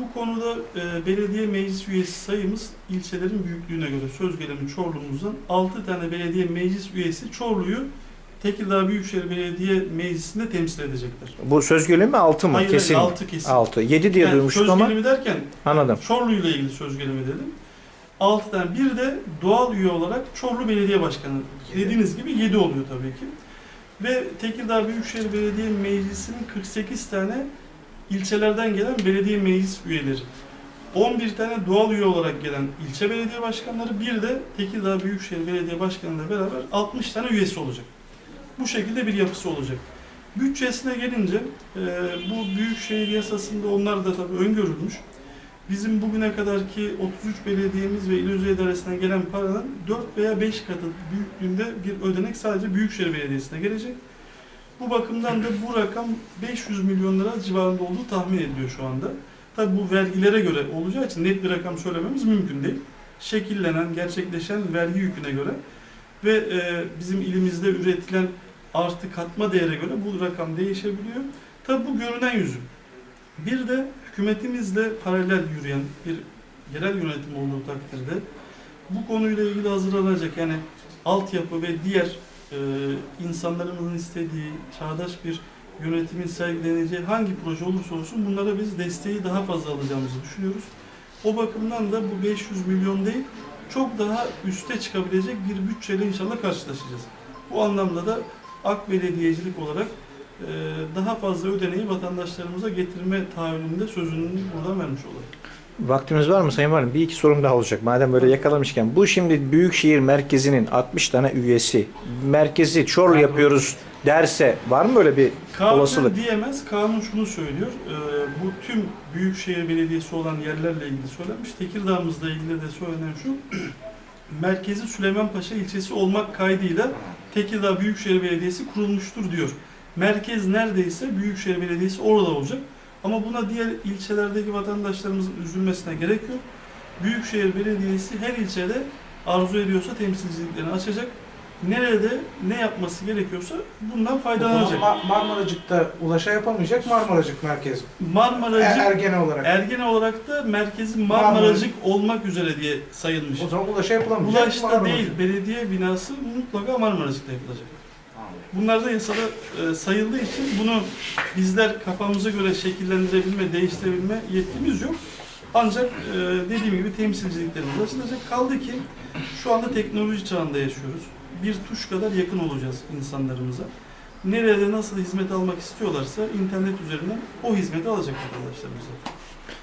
bu konuda e, belediye meclis üyesi sayımız ilçelerin büyüklüğüne göre söz gelimi Çorlu'muzdan 6 tane belediye meclis üyesi Çorlu'yu Tekirdağ Büyükşehir Belediye Meclisi'nde temsil edecekler. Bu söz gelimi mi 6 mı? Hayır, kesin. hayır, 6 kesin. 6. 7 diye Yani duymuştuk söz ama gelimi derken anladım. Çorlu'yla ilgili söz gelimi dedim. 6 tane. Bir de doğal üye olarak Çorlu Belediye Başkanı. Dediğiniz gibi 7 oluyor tabii ki. Ve Tekirdağ Büyükşehir Belediye Meclisi'nin 48 tane ilçelerden gelen belediye meclis üyeleri. 11 tane doğal üye olarak gelen ilçe belediye başkanları, bir de Tekirdağ Büyükşehir Belediye Başkanı ile beraber 60 tane üyesi olacak. Bu şekilde bir yapısı olacak. Bütçesine gelince e, bu büyükşehir yasasında onlar da tabii öngörülmüş. Bizim bugüne kadarki 33 belediyemiz ve il özel idaresinden gelen paranın 4 veya 5 katı büyüklüğünde bir ödenek sadece Büyükşehir Belediyesi'ne gelecek. Bu bakımdan da bu rakam 500 milyon lira civarında olduğu tahmin ediliyor şu anda. Tabi bu vergilere göre olacağı için net bir rakam söylememiz mümkün değil. Şekillenen, gerçekleşen vergi yüküne göre ve e, bizim ilimizde üretilen artı katma değere göre bu rakam değişebiliyor. Tabi bu görünen yüzü. Bir de hükümetimizle paralel yürüyen bir yerel yönetim olduğu takdirde bu konuyla ilgili hazırlanacak yani altyapı ve diğer e, insanlarımızın istediği çağdaş bir yönetimin sergileneceği hangi proje olursa olsun bunlara biz desteği daha fazla alacağımızı düşünüyoruz. O bakımdan da bu 500 milyon değil çok daha üste çıkabilecek bir bütçeyle inşallah karşılaşacağız. Bu anlamda da AK Belediyecilik olarak e, daha fazla ödeneği vatandaşlarımıza getirme taahhüdünde sözünü buradan vermiş olalım. Vaktimiz var mı Sayın Valim? Bir iki sorum daha olacak. Madem böyle yakalamışken. Bu şimdi Büyükşehir Merkezi'nin 60 tane üyesi. Merkezi Çorlu yapıyoruz derse var mı böyle bir Kanun Olasılık. diyemez. Kanun şunu söylüyor. e, bu tüm büyükşehir belediyesi olan yerlerle ilgili söylenmiş. Tekirdağ'ımızla ilgili de söylenen şu. Merkezi Süleymanpaşa ilçesi olmak kaydıyla Tekirdağ Büyükşehir Belediyesi kurulmuştur diyor. Merkez neredeyse Büyükşehir Belediyesi orada olacak. Ama buna diğer ilçelerdeki vatandaşlarımızın üzülmesine gerek yok. Büyükşehir Belediyesi her ilçede arzu ediyorsa temsilciliklerini açacak. Nerede ne yapması gerekiyorsa bundan faydalanacak. Ma- Marmaracık'ta ulaşa yapamayacak Marmaracık merkez. Marmaracık Er- Ergene olarak. Ergene olarak da merkezi Marmaracık olmak üzere diye sayılmış. o zaman ulaşa yapılamayacak Ulaş'ta Marmaracık. değil, belediye binası mutlaka Marmaracık'ta yapılacak. Bunlar da yasada e, sayıldığı için bunu bizler kafamıza göre şekillendirebilme, değiştirebilme yetkimiz yok. Ancak e, dediğim gibi temsilciliklerimiz açılacak. Kaldı ki şu anda teknoloji çağında yaşıyoruz. Bir tuş kadar yakın olacağız insanlarımıza. Nerede nasıl hizmet almak istiyorlarsa internet üzerinden o hizmeti alacak vatandaşlarımıza.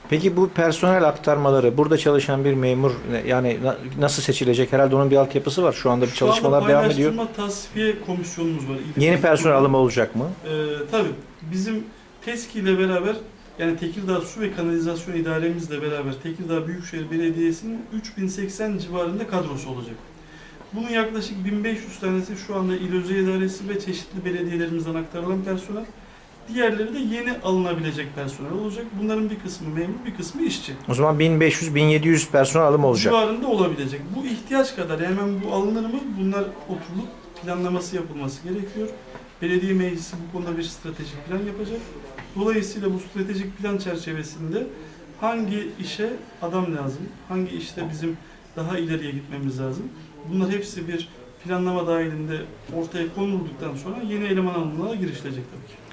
Peki bu personel aktarmaları burada çalışan bir memur yani na- nasıl seçilecek? Herhalde onun bir altyapısı var. Şu anda bir Şu çalışmalar anda devam ediyor. paylaştırma tasfiye komisyonumuz var. Yeni personel alımı olacak mı? Ee, tabii bizim TESKİ ile beraber yani Tekirdağ Su ve Kanalizasyon İdaremizle beraber Tekirdağ Büyükşehir Belediyesi'nin 3080 civarında kadrosu olacak. Bunun yaklaşık 1500 tanesi şu anda İl Özel İdaresi ve çeşitli belediyelerimizden aktarılan personel. Diğerleri de yeni alınabilecek personel olacak. Bunların bir kısmı memur, bir kısmı işçi. O zaman 1500-1700 personel alımı olacak. Civarında olabilecek. Bu ihtiyaç kadar hemen bu alınır mı? Bunlar oturulup planlaması yapılması gerekiyor. Belediye meclisi bu konuda bir stratejik plan yapacak. Dolayısıyla bu stratejik plan çerçevesinde hangi işe adam lazım, hangi işte bizim daha ileriye gitmemiz lazım. Bunlar hepsi bir planlama dahilinde ortaya konulduktan sonra yeni eleman alımına girişilecek tabii ki.